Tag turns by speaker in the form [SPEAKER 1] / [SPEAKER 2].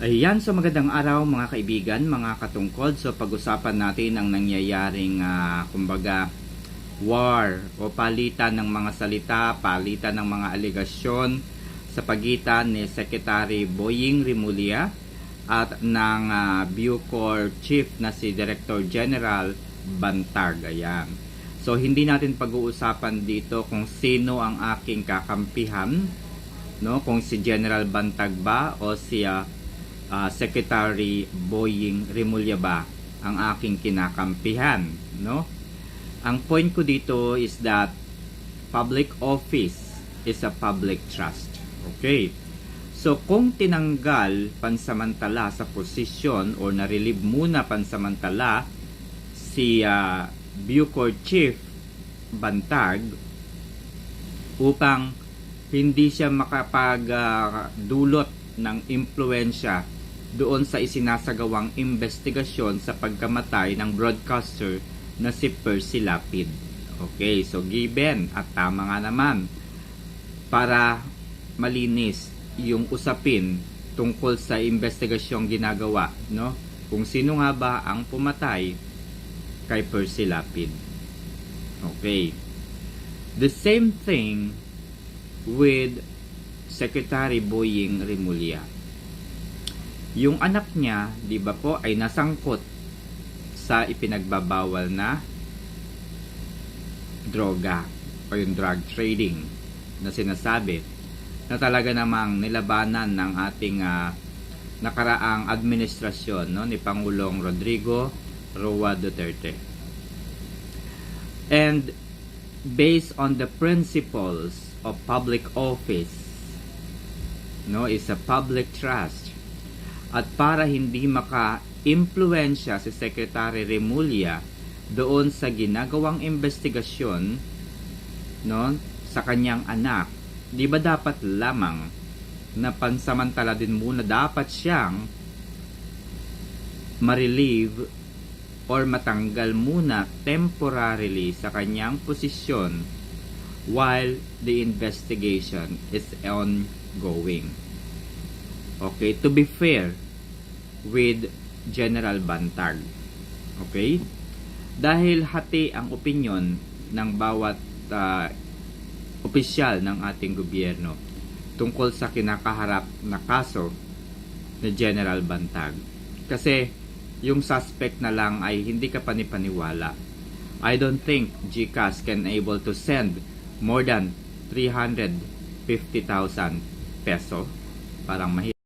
[SPEAKER 1] Ayan, so magandang araw mga kaibigan, mga katungkod. So pag-usapan natin ang nangyayaring ah, kumbaga war o palitan ng mga salita, palitan ng mga aligasyon sa pagitan ni Secretary Boying Rimulya at ng ah, Bucor Chief na si Director General Bantag. Ayan. So hindi natin pag-uusapan dito kung sino ang aking kakampihan, no? Kung si General Bantag ba o si ah, ah, Secretary Boying Rimulya ba ang aking kinakampihan, no? Ang point ko dito is that public office is a public trust. Okay? So, kung tinanggal pansamantala sa posisyon or na-relieve muna pansamantala si ah, Bucor Chief Bantag upang hindi siya makapagdulot ng impluensya doon sa isinasagawang investigasyon sa pagkamatay ng broadcaster na si Percy Lapid. Okay, so given at tama nga naman para malinis yung usapin tungkol sa investigasyong ginagawa, no? Kung sino nga ba ang pumatay kay Percy Lapid. Okay. The same thing with Secretary Boying Rimulya. Yung anak niya, 'di ba po, ay nasangkot sa ipinagbabawal na droga o yung drug trading na sinasabi na talaga namang nilabanan ng ating ah, nakaraang administrasyon no, ni Pangulong Rodrigo Roa Duterte. And based on the principles of public office, no, is a public trust. At para hindi maka-impluensya si Secretary Remulla doon sa ginagawang investigasyon no, sa kanyang anak, di ba dapat lamang na pansamantala din muna dapat siyang ma-relieve or matanggal muna temporarily sa kanyang posisyon while the investigation is ongoing. Okay, to be fair with General Bantag. Okay? Dahil hati ang opinion ng bawat ah, opisyal ng ating gobyerno tungkol sa kinakaharap na kaso ni General Bantag. Kasi yung suspect na lang ay hindi ka panipaniwala. I don't think GCash can able to send more than 350,000 peso. Parang mahirap.